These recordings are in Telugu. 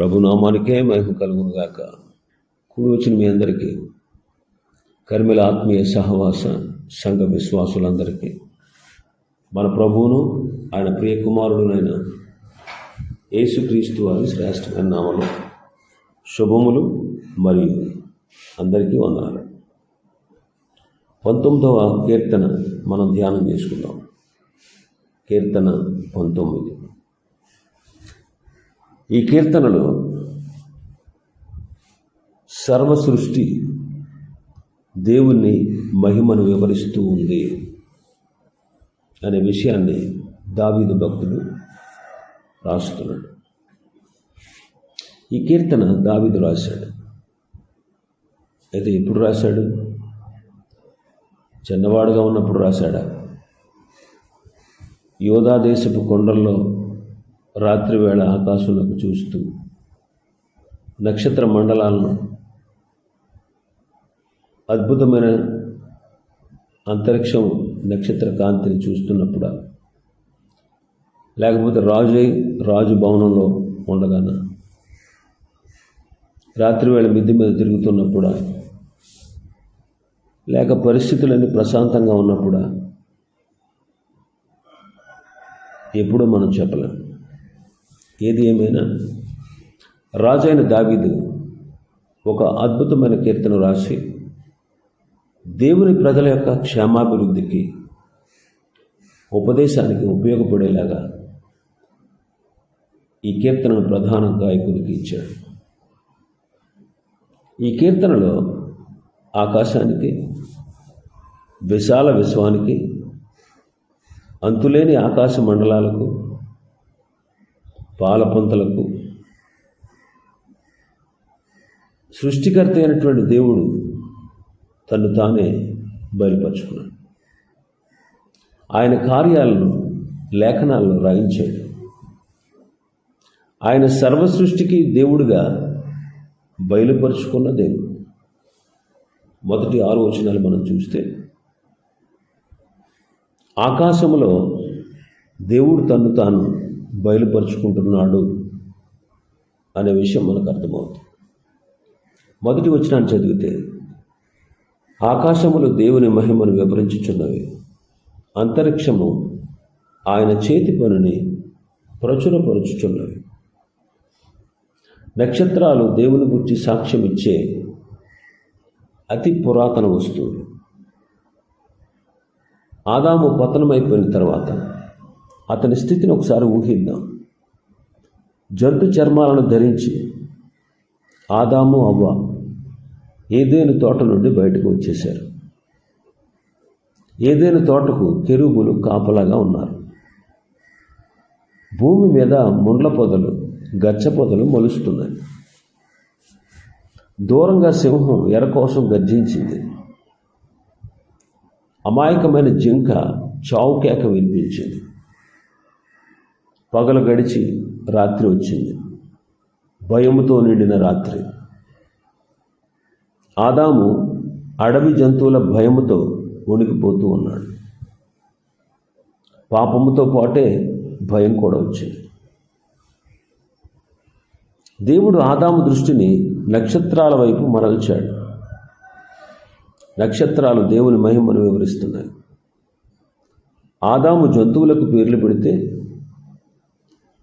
ప్రభునామానికే మహిమ కలుగునుగాక. కూడి వచ్చిన మీ అందరికీ కర్మిల ఆత్మీయ సహవాస సంఘ విశ్వాసులందరికీ మన ప్రభువును ఆయన ప్రియ కుమారుడునైన యేసుక్రీస్తు వారి శ్రేష్టమైన నామలు శుభములు మరియు అందరికీ వందనాలు. పంతొమ్మిదవ కీర్తన మనం ధ్యానం చేసుకుందాం. కీర్తన పంతొమ్మిది. ఈ కీర్తనలో సర్వ సృష్టి దేవుణ్ణి మహిమను వివరిస్తూ ఉంది అనే విషయాన్ని దావీదు భక్తుడు రాస్తున్నాడు ఈ కీర్తన దావీదు రాశాడు. అయితే ఎప్పుడు రాశాడు? చిన్నవాడుగా ఉన్నప్పుడు రాశాడా? యోధా దేశపు కొండల్లో రాత్రి వేళ ఆకాశంలోకి చూస్తూ నక్షత్ర మండలాలను అద్భుతమైన అంతరిక్షం నక్షత్ర కాంతిని చూస్తున్నప్పుడు లేకపోతే రాజు రాజు భవనంలో ఉండగాన రాత్రివేళ మిద్దె మీద తిరుగుతున్నప్పుడు లేక పరిస్థితులన్నీ ప్రశాంతంగా ఉన్నప్పుడు ఎప్పుడూ మనం చెప్పలేం. ఏది ఏమైనా. రాజైన దావీదు ఒక అద్భుతమైన కీర్తన రాసి దేవుని ప్రజల యొక్క క్షేమాభివృద్ధికి ఉపదేశానికి ఉపయోగపడేలాగా ఈ కీర్తనను ప్రధాన గాయకుడికి ఇచ్చాడు. ఈ కీర్తనలో ఆకాశానికి విశాల విశ్వానికి అంతులేని ఆకాశ మండలాలకు పాలపుంతలకు. సృష్టికర్త అయినటువంటి దేవుడు తను తానే బయలుపరుచుకున్నాడు. ఆయన కార్యాలను లేఖనాలను రాయించాడు. ఆయన సర్వ సృష్టికి దేవుడుగా బయలుపరుచుకున్న దేవుడు. మొదటి ఆరు వచనాలు మనం చూస్తే ఆకాశంలో దేవుడు తను తాను బయలుపరుచుకుంటున్నాడు అనే విషయం మనకు అర్థమవుతుంది. మొదటి వచనాన్ని చదివితే ఆకాశములు దేవుని మహిమను వివరించుచున్నవి. అంతరిక్షము ఆయన చేతి పనిని ప్రచురపరుచుచున్నవి. నక్షత్రాలు దేవుని గురించి సాక్ష్యం ఇచ్చే అతి పురాతన వస్తువులు. ఆదాము పతనమైపోయిన తర్వాత అతని స్థితిని ఒకసారి ఊహిద్దాం. జంతు చర్మాలను ధరించి ఆదాము అవ్వ ఏదేను తోట నుండి బయటకు వచ్చేశారు. ఏదేను తోటకు కెరుబులు కాపలాగా ఉన్నారు. భూమి మీద ముండ్ల పొదలు గచ్చ పొదలు మొలుస్తున్నాయి. దూరంగా సింహం ఎర కోసం గర్జించింది. అమాయకమైన జింక చావు కేక వినిపించింది. పగలు గడిచి రాత్రి వచ్చింది. భయముతో నిండిన రాత్రి. ఆదాము అడవి జంతువుల భయముతో వణికిపోతూ ఉన్నాడు. పాపముతో పాటే భయం కూడా వచ్చింది. దేవుడు ఆదాము దృష్టిని నక్షత్రాల వైపు మరల్చాడు. నక్షత్రాలు దేవుని మహిమను వివరిస్తున్నాయి. ఆదాము జంతువులకు పేర్లు పెడితే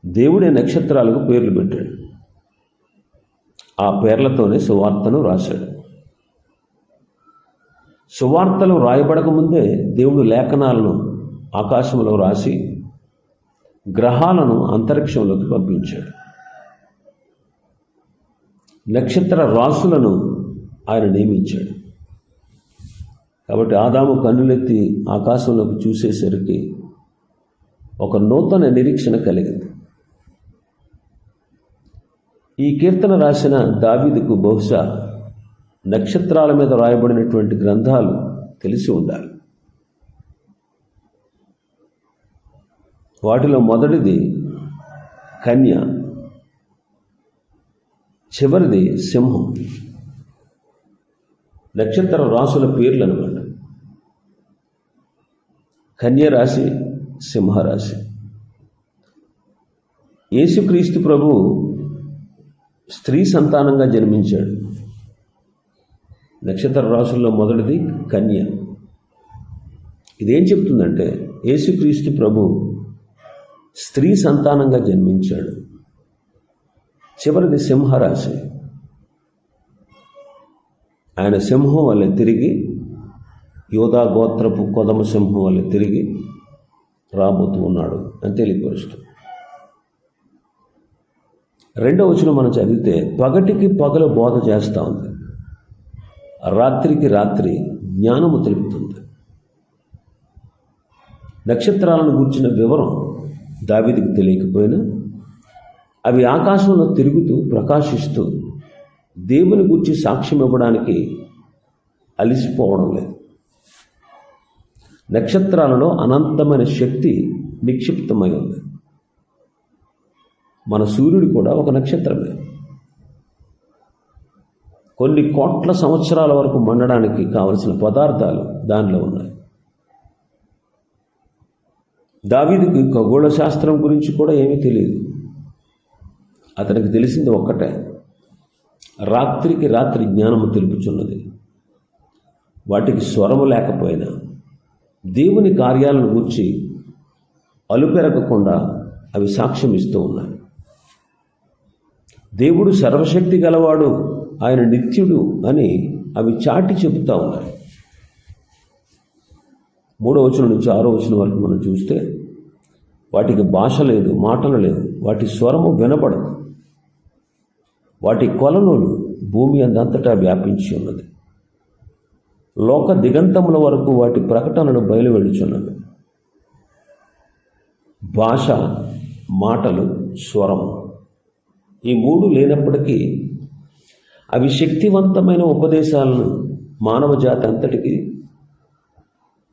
దేవుడే నక్షత్రాలకు పేర్లు పెట్టాడు. ఆ పేర్లతోనే సువార్తను రాశాడు. సువార్తలు రాయబడకముందే దేవుడు లేఖనాలను ఆకాశంలో రాసి గ్రహాలను అంతరిక్షంలోకి పంపించాడు. నక్షత్ర రాసులను ఆయన నియమించాడు. కాబట్టి ఆదాము కన్నులెత్తి ఆకాశంలోకి చూసేసరికి ఒక నూతన నిరీక్షణ కలిగింది. ఈ కీర్తన రాసిన దావీదుకు బహుశా నక్షత్రాల మీద రాయబడినటువంటి గ్రంథాలు తెలిసి ఉండాలి. వాటిలో మొదటిది కన్య చివరిది సింహం. నక్షత్ర రాసుల పేర్లు అనమాట కన్యరాశి సింహరాశి. యేసుక్రీస్తు ప్రభు స్త్రీ సంతానంగా జన్మించాడు. నక్షత్ర రాశుల్లో మొదటిది కన్య. ఇదేం చెప్తుందంటే యేసుక్రీస్తు ప్రభు స్త్రీ సంతానంగా జన్మించాడు. చివరిది సింహరాశి. ఆయన సింహం వల్ల తిరిగి యోధా గోత్రపు కొదమ సింహం వల్ల తిరిగి రాబోతూ ఉన్నాడు. అని తెలియపరుస్తుంది రెండో వచనం మనం చదివితే పగటికి పగలు బోధ చేస్తూ ఉంది. రాత్రికి రాత్రి జ్ఞానము తెలుపుతుంది. నక్షత్రాలను గూర్చిన వివరం దావిదికి తెలియకపోయినా అవి ఆకాశంలో తిరుగుతూ ప్రకాశిస్తూ దేవుని గురించి సాక్ష్యం ఇవ్వడానికి అలిసిపోవడం లేదు. నక్షత్రాలలో అనంతమైన శక్తి నిక్షిప్తమై ఉంది. మన సూర్యుడు కూడా ఒక నక్షత్రమే. కొన్ని కోట్ల సంవత్సరాల వరకు మండడానికి కావలసిన పదార్థాలు దానిలో ఉన్నాయి. దావీదుకి ఖగోళ శాస్త్రం గురించి కూడా ఏమీ తెలియదు. అతనికి తెలిసింది ఒక్కటే. రాత్రికి రాత్రి జ్ఞానము తెలుపుచున్నది. వాటికి స్వరము లేకపోయినా దేవుని కార్యాలను గూర్చి అలుపెరగకుండా అవి సాక్ష్యం ఇస్తూ ఉన్నాయి. దేవుడు సర్వశక్తి గలవాడు ఆయన నిత్యుడు అని అవి చాటి చెబుతూ ఉన్నాయి. మూడో వచనం నుంచి ఆరో వచనం వరకు మనం చూస్తే వాటికి భాష లేదు మాటలు లేవు వాటి స్వరము వినపడదు వాటి కొలనులు భూమి అందంతటా వ్యాపించి ఉన్నది. లోక దిగంతముల వరకు వాటి ప్రకటనలు బయలువెళ్ళుచున్నవి భాష మాటలు స్వరము. ఈ మూడు లేనప్పటికీ అవి శక్తివంతమైన ఉపదేశాలను మానవ జాతి అంతటికి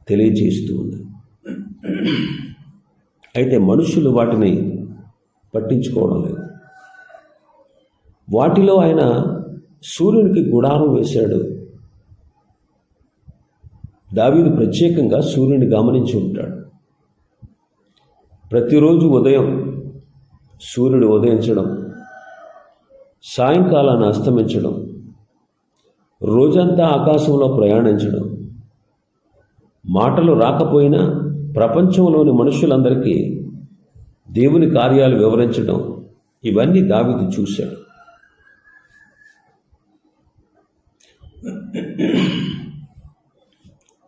తెలియజేస్తూ ఉంది అయితే మనుషులు వాటిని పట్టించుకోవడం లేదు. వాటిలో ఆయన సూర్యునికి గుడారం వేశాడు. దావీదు ప్రత్యేకంగా సూర్యుని గమనించి ఉంటాడు. ప్రతిరోజు ఉదయం సూర్యుడు ఉదయించడం సాయంకాలాన్ని అస్తమించడం రోజంతా ఆకాశంలో ప్రయాణించడం మాటలు రాకపోయినా ప్రపంచంలోని మనుషులందరికీ దేవుని కార్యాలు వివరించడం ఇవన్నీ దావిది చూశాడు.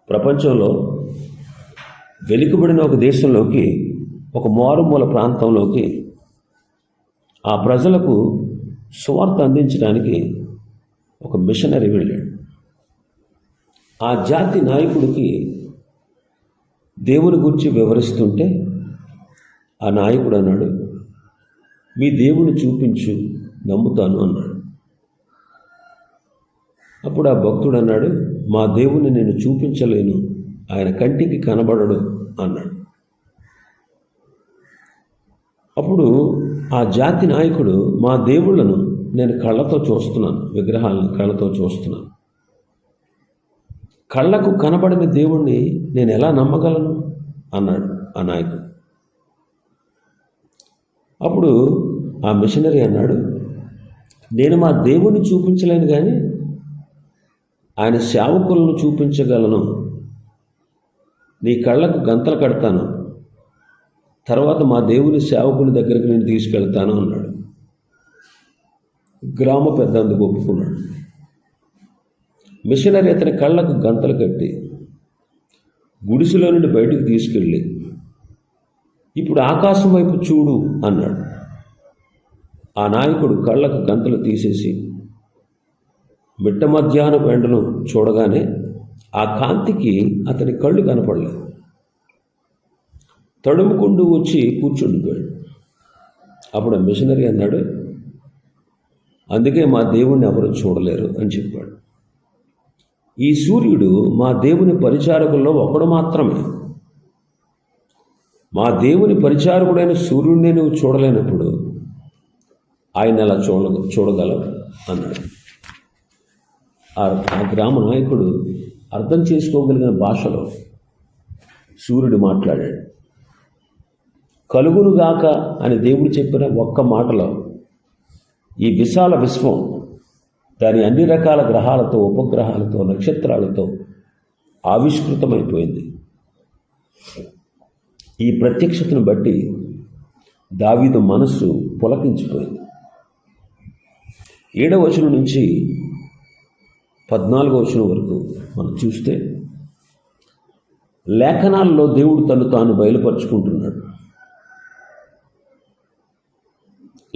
ప్రపంచంలో వెనుకబడిన ఒక దేశంలోకి ఒక మారుమూల ప్రాంతంలోకి ఆ ప్రజలకు సువార్త అందించడానికి ఒక మిషనరీ వెళ్ళాడు. ఆ జాతి నాయకుడికి దేవుని గురించి వివరిస్తుంటే ఆ నాయకుడు అన్నాడు మీ దేవుని చూపించు నమ్ముతాను అన్నాడు. అప్పుడు ఆ భక్తుడు అన్నాడు మా దేవుని నేను చూపించలేను ఆయన కంటికి కనబడడు అన్నాడు. అప్పుడు ఆ జాతి నాయకుడు మా దేవుళ్ళను నేను కళ్ళతో చూస్తున్నాను విగ్రహాలను కళ్ళతో చూస్తున్నాను. కళ్ళకు కనబడిన దేవుణ్ణి నేను ఎలా నమ్మగలను? అన్నాడు ఆ నాయకుడు. అప్పుడు ఆ మిషనరీ అన్నాడు నేను మా దేవుణ్ణి చూపించలేను కానీ ఆయన సేవకులను చూపించగలను. నీ కళ్ళకు గంతలు కడతాను తర్వాత మా దేవుని సేవకుని దగ్గరికి నేను తీసుకెళ్తాను అన్నాడు. గ్రామ పెద్ద అందుకు ఒప్పుకున్నాడు. మిషనరీ అతని కళ్ళకు గంతలు కట్టి గుడిసెలో నుండి బయటకు తీసుకెళ్ళి ఇప్పుడు ఆకాశం వైపు చూడు అన్నాడు. ఆ నాయకుడు కళ్ళకు గంతలు తీసేసి మిట్ట మధ్యాహ్న ఎండను చూడగానే ఆ కాంతికి అతని కళ్ళు కనపడలేదు. తడుముకుంటూ వచ్చి కూర్చుండిపోయాడు అప్పుడు మిషనరీ అన్నాడు అందుకే మా దేవుణ్ణి ఎవరు చూడలేరు అని చెప్పాడు. ఈ సూర్యుడు మా దేవుని పరిచారకుల్లో ఒకడు మాత్రమే. మా దేవుని పరిచారకుడైన సూర్యుడిని నువ్వు చూడలేనప్పుడు ఆయన ఎలా చూడ చూడగలవు అన్నాడు. ఆ గ్రామ నాయకుడు అర్థం చేసుకోగలిగిన భాషలో సూర్యుడు మాట్లాడాడు. కలుగునుగాక అని దేవుడు చెప్పిన ఒక్క మాటలో ఈ విశాల విశ్వం దాని అన్ని రకాల గ్రహాలతో ఉపగ్రహాలతో నక్షత్రాలతో ఆవిష్కృతమైపోయింది. ఈ ప్రత్యక్షతను బట్టి దావీదు మనస్సు పులకించిపోయింది. ఏడవ వచనం నుంచి పద్నాలుగో వచనం వరకు మనం చూస్తే లేఖనాల్లో దేవుడు తను తాను బయలుపరుచుకుంటున్నాడు.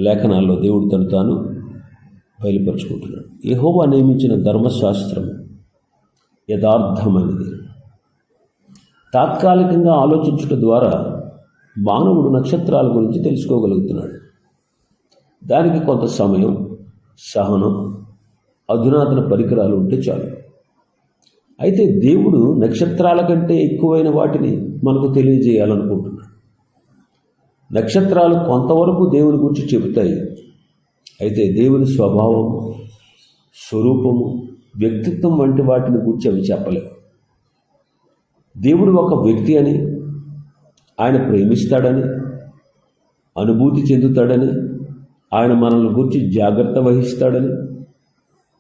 లేఖనాల్లో దేవుడు తను తాను బయలుపరుచుకుంటున్నాడు. యహోవా నియమించిన ధర్మశాస్త్రం యథార్థమైనది. తాత్కాలికంగా ఆలోచించుట ద్వారా మానవుడు నక్షత్రాల గురించి తెలుసుకోగలుగుతున్నాడు. దానికి కొంత సమయం సహనం అధునాతన పరికరాలు ఉంటే చాలు. అయితే దేవుడు నక్షత్రాల కంటే ఎక్కువైన వాటిని మనకు తెలియజేయాలనుకుంటున్నాడు. నక్షత్రాలు కొంతవరకు దేవుని గురించి చెబుతాయి. అయితే దేవుని స్వభావం స్వరూపము వ్యక్తిత్వం వంటి వాటిని గురించి అవి చెప్పలేవు దేవుడు ఒక వ్యక్తి అని ఆయన ప్రేమిస్తాడని అనుభూతి చెందుతాడని ఆయన మనల్ని గురించి జాగ్రత్త వహిస్తాడని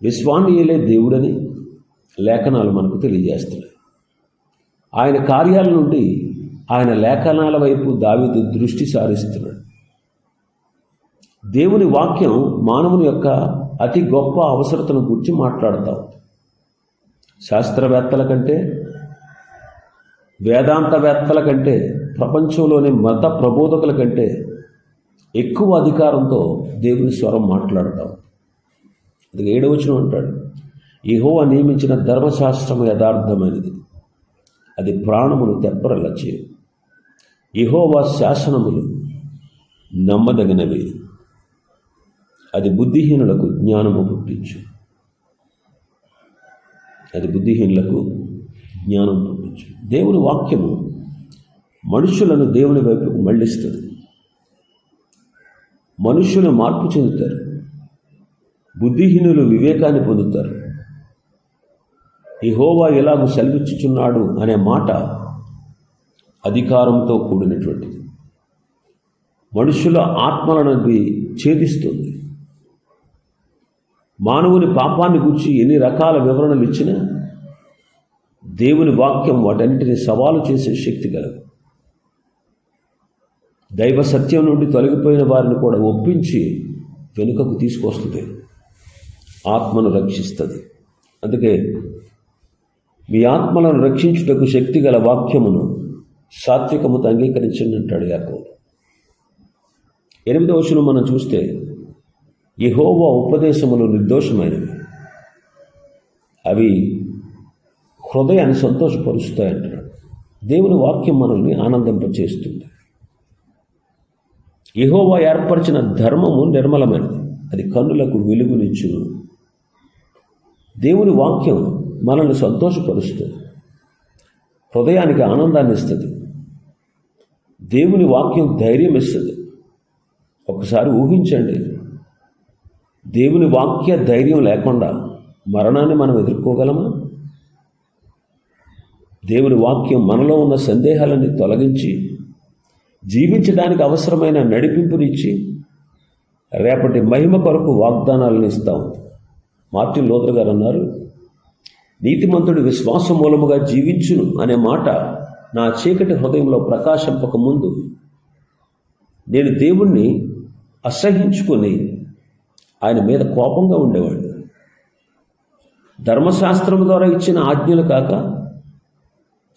విశ్వానీయులే దేవుడని లేఖనాలు మనకు తెలియజేస్తున్నాయి. ఆయన కార్యాల నుండి ఆయన లేఖనాల వైపు దావిదు దృష్టి సారిస్తున్నాడు. దేవుని వాక్యం మానవుని యొక్క అతి గొప్ప అవసరతను గురించి మాట్లాడతాం. శాస్త్రవేత్తల కంటే వేదాంతవేత్తల కంటే ప్రపంచంలోని మత ప్రబోధకుల కంటే ఎక్కువ అధికారంతో దేవుని స్వరం మాట్లాడతాం. అది ఏడవచనం అంటాడు ఇహోవా నియమించిన ధర్మశాస్త్రం యథార్థమైనది. అది ప్రాణమును తెప్పరలచే ఇహోవా శాసనములు నమ్మదగినవి. అది బుద్ధిహీనులకు జ్ఞానము పుట్టించు. అది బుద్ధిహీనులకు జ్ఞానం పుట్టించు. దేవుని వాక్యము మనుషులను దేవుని వైపుకు మళ్ళిస్తుంది. మనుషులు మార్పు చెందుతారు. బుద్ధిహీనులు వివేకాన్ని పొందుతారు. ఇహోవా ఎలాగూ సెలవిచ్చుచున్నాడు అనే మాట అధికారంతో కూడినటువంటిది. మనుషుల ఆత్మలను ఛేదిస్తుంది. మానవుని పాపాన్ని గురించి ఎన్ని రకాల వివరణలు ఇచ్చినా దేవుని వాక్యం వాటన్నిటిని సవాలు చేసే శక్తి కలదు దైవ సత్యం నుండి తొలగిపోయిన వారిని కూడా ఒప్పించి వెనుకకు తీసుకొస్తుంది. ఆత్మను రక్షిస్తుంది. అందుకే మీ ఆత్మలను రక్షించుటకు శక్తి గల వాక్యమును సాత్వికముతో అంగీకరించండి అంటాడు యాకోబు. ఎనిమిదవ వచనం మనం చూస్తే యహోవా ఉపదేశములు నిర్దోషమైనవి. అవి హృదయాన్ని సంతోషపరుస్తాయంటున్నాడు. దేవుని వాక్యం మనల్ని ఆనందింపచేస్తుంది. యహోవా ఏర్పరిచిన ధర్మము నిర్మలమైనది. అది కన్నులకు వెలుగునిచ్చును దేవుని వాక్యం మనల్ని సంతోషపరుస్తుంది. హృదయానికి ఆనందాన్ని ఇస్తుంది. దేవుని వాక్యం ధైర్యం ఇస్తుంది. ఒకసారి ఊహించండి. దేవుని వాక్య ధైర్యం లేకుండా మరణాన్ని మనం ఎదుర్కోగలమా? దేవుని వాక్యం మనలో ఉన్న సందేహాలని తొలగించి జీవించడానికి అవసరమైన నడిపింపునిచ్చి రేపటి మహిమ కొరకు వాగ్దానాలను ఇస్తా ఉంది. మార్టిన్ లోదర్ గారు అన్నారు నీతిమంతుడు విశ్వాసం మూలముగా జీవించును అనే మాట నా చీకటి హృదయంలో ప్రకాశింపక ముందు నేను దేవుణ్ణి అసహించుకొని ఆయన మీద కోపంగా ఉండేవాడు ధర్మశాస్త్రం ద్వారా ఇచ్చిన ఆజ్ఞలు కాక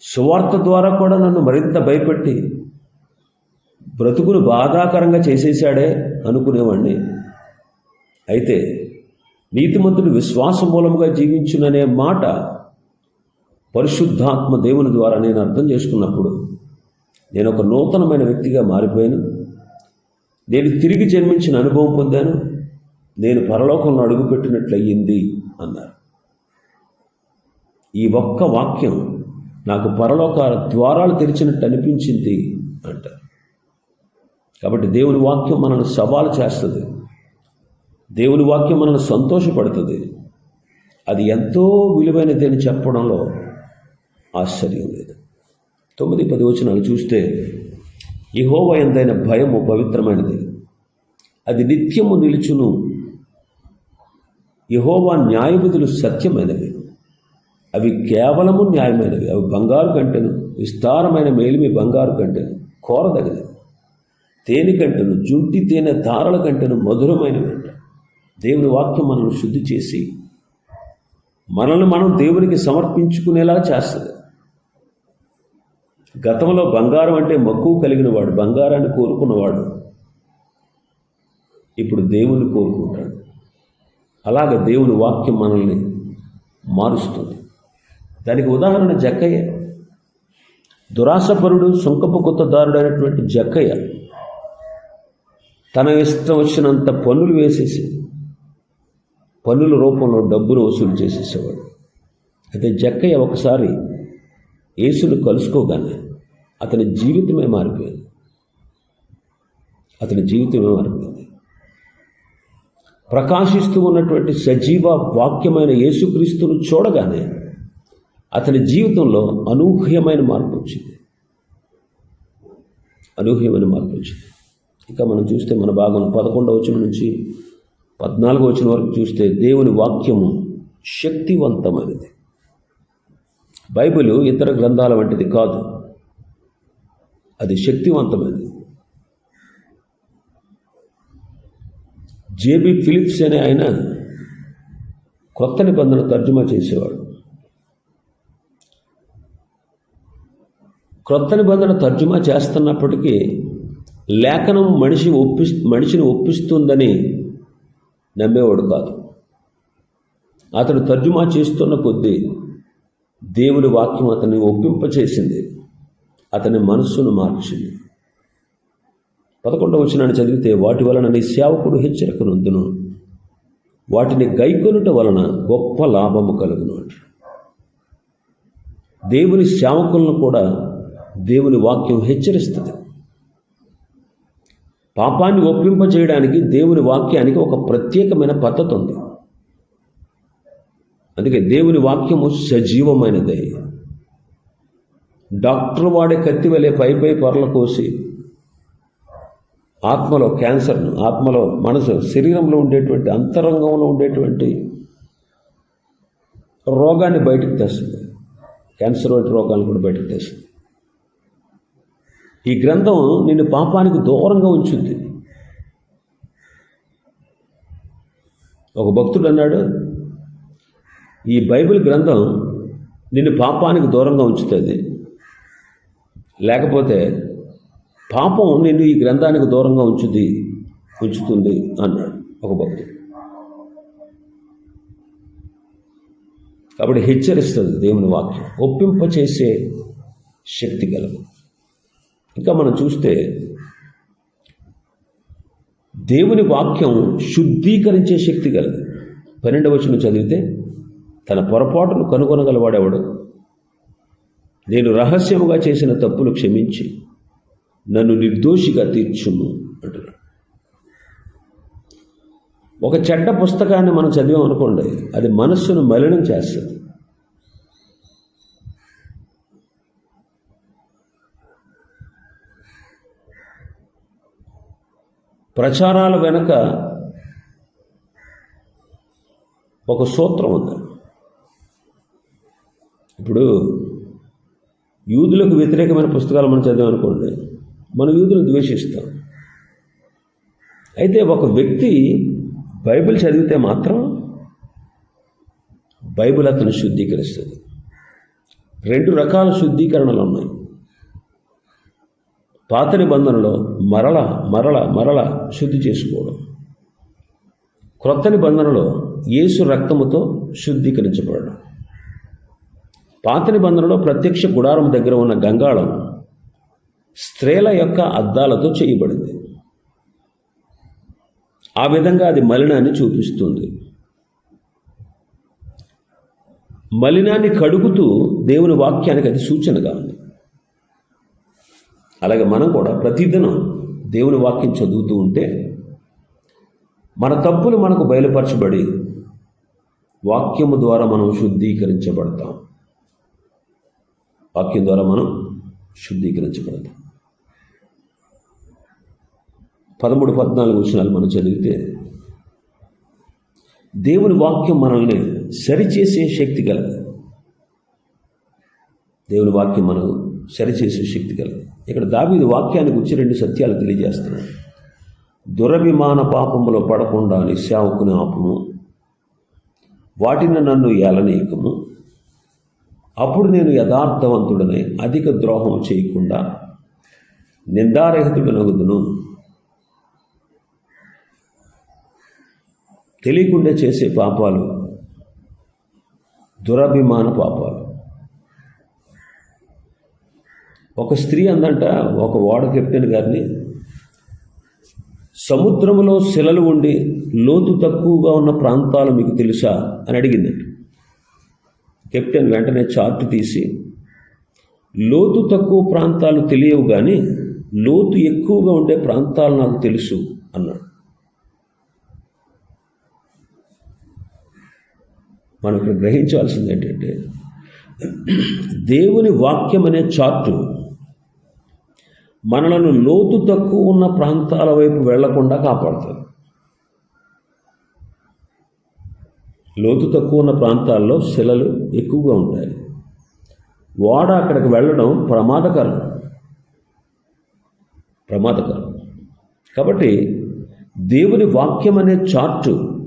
సువార్త ద్వారా కూడా నన్ను మరింత భయపెట్టి బ్రతుకును బాధాకరంగా చేసేశాడే అనుకునేవాడిని. అయితే నీతిమంతుడు విశ్వాసం మూలముగా జీవించుననే మాట పరిశుద్ధాత్మ దేవుని ద్వారా నేను అర్థం చేసుకున్నప్పుడు నేను ఒక నూతనమైన వ్యక్తిగా మారిపోయాను. నేను తిరిగి జన్మించిన అనుభవం పొందాను. నేను పరలోకంలో అడుగుపెట్టినట్లయింది అన్నారు. ఈ ఒక్క వాక్యం నాకు పరలోక ద్వారాలు తెరిచినట్టు అనిపించింది అంటారు కాబట్టి దేవుని వాక్యం మనల్ని సవాలు చేస్తుంది. దేవుని వాక్యం మనల్ని సంతోషపడుతుంది. అది ఎంతో విలువైనది అని చెప్పడంలో ఆశ్చర్యం లేదు. తొమ్మిది పది వచనాలు చూస్తే యెహోవా ఎంతైన భయము పవిత్రమైనది. అది నిత్యము నిలుచును. యహోవా న్యాయవిధులు సత్యమైనవి. అవి కేవలము న్యాయమైనవి. అవి బంగారు కంటెను విస్తారమైన మేలిమి బంగారు కంటెను కోరదగినవి. తేనె కంటెను జుంటి తేనె ధారల కంటెను మధురమైనవి అంట. దేవుని వాక్యం మనల్ని శుద్ధి చేసి మనల్ని మనం దేవునికి సమర్పించుకునేలా చేస్తుంది. గతంలో బంగారం అంటే మక్కువ కలిగిన వాడు బంగారాన్ని కోరుకున్నవాడు. ఇప్పుడు దేవుని కోరుకుంటాడు. అలాగ దేవుని వాక్యం మనల్ని మారుస్తుంది. దానికి ఉదాహరణ జక్కయ్య. దురాసపరుడు సుంకపు కొత్తదారుడు అయినటువంటి జక్కయ్య తన ఇష్టం వచ్చినంత పన్నులు వేసేసి పన్నుల రూపంలో డబ్బును వసూలు చేసేసేవాడు. అయితే జక్కయ్య ఒకసారి యేసును కలుసుకోగానే అతని జీవితమే మారిపోయింది. అతని జీవితమే మారిపోయింది. ప్రకాశిస్తూ ఉన్నటువంటి సజీవ వాక్యమైన యేసుక్రీస్తును చూడగానే అతని జీవితంలో అనూహ్యమైన మార్పు వచ్చింది. అనూహ్యమైన మార్పు వచ్చింది. ఇక మనం చూస్తే మన భాగం పదకొండవ వచనం నుంచి పద్నాలుగో వచనం వరకు చూస్తే దేవుని వాక్యము శక్తివంతమైనది. బైబిల్ ఇతర గ్రంథాల వంటిది కాదు. అది శక్తివంతమైనది. జేబి ఫిలిప్స్ అనే ఆయన కొత్త నిబంధన తర్జుమా చేసేవాడు. క్రొత్త నిబంధన తర్జుమా చేస్తున్నప్పటికీ లేఖనం మనిషి ఒప్పి మనిషిని ఒప్పిస్తుందని నమ్మేవాడు కాదు. అతడు తర్జుమా చేస్తున్న కొద్దీ దేవుని వాక్యం అతన్ని ఒప్పింపచేసింది. అతని మనస్సును మార్చింది. పదకొండవ వచనాన్ని చదివితే వాటి వలన నీ సేవకుడు హెచ్చరిక నొందును. వాటిని గైకొనుట వలన గొప్ప లాభము కలుగును దేవుని సేవకులను కూడా దేవుని వాక్యం హెచ్చరిస్తుంది. పాపాన్ని ఒప్పింపజేయడానికి దేవుని వాక్యానికి ఒక ప్రత్యేకమైన పద్ధతి ఉంది. అందుకే దేవుని వాక్యము సజీవమైనదే. డాక్టర్ వాడే కత్తి వలె పై పై పొరలు కోసి ఆత్మలో క్యాన్సర్ను ఆత్మలో మనసు శరీరంలో ఉండేటువంటి అంతరంగంలో ఉండేటువంటి రోగాన్ని బయటకు తెస్తుంది. క్యాన్సర్ వంటి రోగాలను కూడా బయటకు తెస్తుంది. ఈ గ్రంథం నిన్ను పాపానికి దూరంగా ఉంచుద్ది. ఒక భక్తుడు అన్నాడు ఈ బైబిల్ గ్రంథం నిన్ను పాపానికి దూరంగా ఉంచుతుంది. లేకపోతే పాపం నిన్ను ఈ గ్రంథానికి దూరంగా ఉంచుద్ది ఉంచుతుంది అన్నాడు ఒక భక్తుడు. కాబట్టి హెచ్చరిస్తుంది దేవుని వాక్యం ఒప్పింపచేసే శక్తి గలదు. ఇంకా మనం చూస్తే దేవుని వాక్యం శుద్ధీకరించే శక్తి గలదు. పన్నెండవ వచనం చదివితే తన పొరపాటును కనుగొనగలవాడేవాడు? నేను రహస్యముగా చేసిన తప్పులు క్షమించి నన్ను నిర్దోషిగా తీర్చుము అంటున్నాడు. ఒక చెడ్డ పుస్తకాన్ని మనం చదివాం అనుకోండి అది మనస్సును మలినం చేస్తుంది. ప్రచారాల వెనుక ఒక సూత్రం ఉంది. ఇప్పుడు యూదులకు వ్యతిరేకమైన పుస్తకాలు మనం చదివామనుకోండి మనం యూదులను ద్వేషిస్తాం. అయితే ఒక వ్యక్తి బైబిల్ చదివితే మాత్రం బైబిల్ అతను శుద్ధీకరిస్తుంది. రెండు రకాల శుద్ధీకరణలు ఉన్నాయి. పాత నిబంధనలో మరల మరల మరల శుద్ధి చేసుకోవడం. క్రొత్త నిబంధనలో యేసు రక్తముతో శుద్ధీకరించబడడం. పాత నిబంధనలో ప్రత్యక్ష గుడారం దగ్గర ఉన్న గంగాళం స్త్రీల యొక్క అద్దాలతో చేయబడింది. ఆ విధంగా అది మలినాన్ని చూపిస్తుంది. మలినాన్ని కడుగుతూ దేవుని వాక్యానికి అది సూచనగా ఉంది. అలాగే మనం కూడా ప్రతిదినం దేవుని వాక్యం చదువుతూ ఉంటే మన తప్పులు మనకు బయలుపరచబడి వాక్యము ద్వారా మనం శుద్ధీకరించబడతాం. వాక్యం ద్వారా మనం శుద్ధీకరించబడతాం. పదమూడు పద్నాలుగు వచ్చినాలు మనం చదివితే దేవుని వాక్యం మనల్ని సరిచేసే శక్తి కలదు దేవుని వాక్యం మనం సరిచేసే శక్తి కలదు ఇక్కడ దావీది వాక్యాన్ని గురించి రెండు సత్యాలు తెలియజేస్తున్నాడు. దురభిమాన పాపములో పడకుండా నీ సేవకుని వాటిని నన్ను ఏలనీయకము. అప్పుడు నేను యథార్థవంతుడనై అధిక ద్రోహం చేయకుండా నిందారహితుడనగుదును. తెలియకుండా చేసే పాపాలు దురభిమాన పాపాలు. ఒక స్త్రీ అందంట ఒక ఓడ కెప్టెన్ గారిని సముద్రంలో శిలలు ఉండి లోతు తక్కువగా ఉన్న ప్రాంతాలు మీకు తెలుసా అని అడిగిందంట. కెప్టెన్ వెంటనే చార్ట్ తీసి లోతు తక్కువ ప్రాంతాలు తెలియవు కానీ లోతు ఎక్కువగా ఉండే ప్రాంతాలు నాకు తెలుసు అన్నాడు. మనం ఇక్కడ గ్రహించాల్సింది ఏంటంటే దేవుని వాక్యం అనే చార్టు మనలను లోతు తక్కువ ఉన్న ప్రాంతాల వైపు వెళ్ళకుండా కాపాడుతుంది. లోతు తక్కువ ఉన్న ప్రాంతాల్లో శిలలు ఎక్కువగా ఉంటాయి. ఓడ అక్కడికి వెళ్ళడం ప్రమాదకరం. ప్రమాదకరం. కాబట్టి దేవుని వాక్యం అనే చార్టు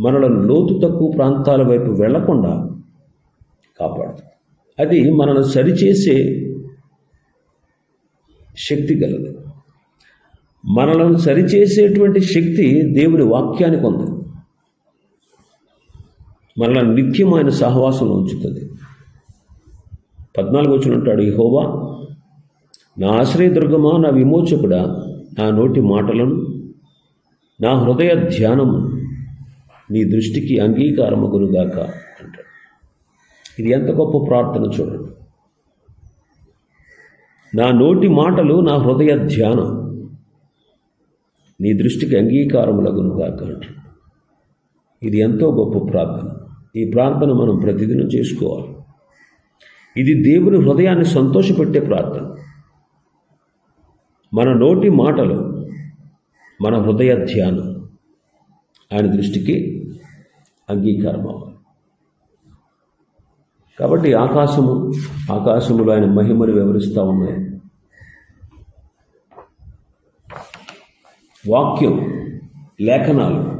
మనలను లోతు తక్కువ ప్రాంతాల వైపు వెళ్ళకుండా కాపాడుతుంది. అది మనను సరిచేసే శక్తి కలదు మనలను సరిచేసేటువంటి శక్తి దేవుని వాక్యానికి ఉంది. మరల నిత్యం ఆయన సహవాసంలో ఉంచుతుంది. పద్నాలుగు వచ్చిన ఉంటాడు హోవా నా ఆశ్రయదుర్గమా నా విమోచకుడా నా నోటి మాటలను నా హృదయ ధ్యానము నీ దృష్టికి అంగీకారమగునుగాక అంటాడు. ఇది ఎంత గొప్ప ప్రార్థన చూడండి. నా నోటి మాటలు నా హృదయ ధ్యానం నీ దృష్టికి అంగీకారములగునుగాక అంటాడు. ఇది ఎంతో గొప్ప ప్రార్థన. ఈ ప్రార్థన మనం ప్రతిదినం చేసుకోవాలి. ఇది దేవుని హృదయాన్ని సంతోషపెట్టే ప్రార్థన. మన నోటి మాటలు మన హృదయ ధ్యానం. ఆయన దృష్టికి అంగీకారం అవ్వాలి కాబట్టి ఆకాశము ఆకాశములో ఆయన మహిమను వివరిస్తూ ఉన్నాయి. వాక్యం లేఖనాలు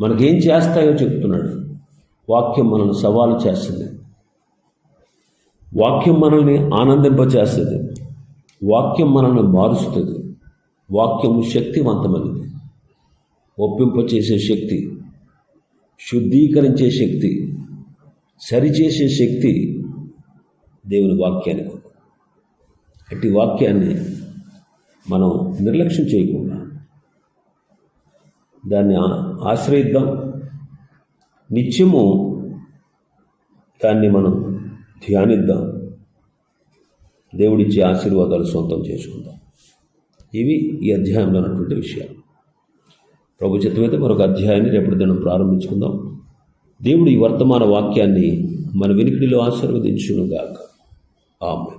మనకేం చేస్తాయో చెప్తున్నాడు. వాక్యం మనల్ని సవాలు చేస్తుంది. వాక్యం మనల్ని ఆనందింపచేస్తుంది. వాక్యం మనల్ని మారుస్తుంది. వాక్యము శక్తివంతమైనది. ఒప్పింపచేసే శక్తి శుద్ధీకరించే శక్తి సరిచేసే శక్తి దేవుని వాక్యానికి. అట్టి వాక్యాన్ని మనం నిర్లక్ష్యం చేయకుండా దాన్ని ఆ- ఆశ్రయిద్దాం. నిత్యము దాన్ని మనం ధ్యానిద్దాం. దేవుడిచ్చే ఆశీర్వాదాలు సొంతం చేసుకుందాం. ఇవి ఈ అధ్యాయంలో ఉన్నటువంటి విషయాలు. ప్రభు చిత్తమైతే మరొక అధ్యాయాన్ని రేపటి దినం ప్రారంభించుకుందాం. దేవుడు ఈ వర్తమాన వాక్యాన్ని మన వినికిడిలో ఆశీర్వదించునుగాక. ఆమె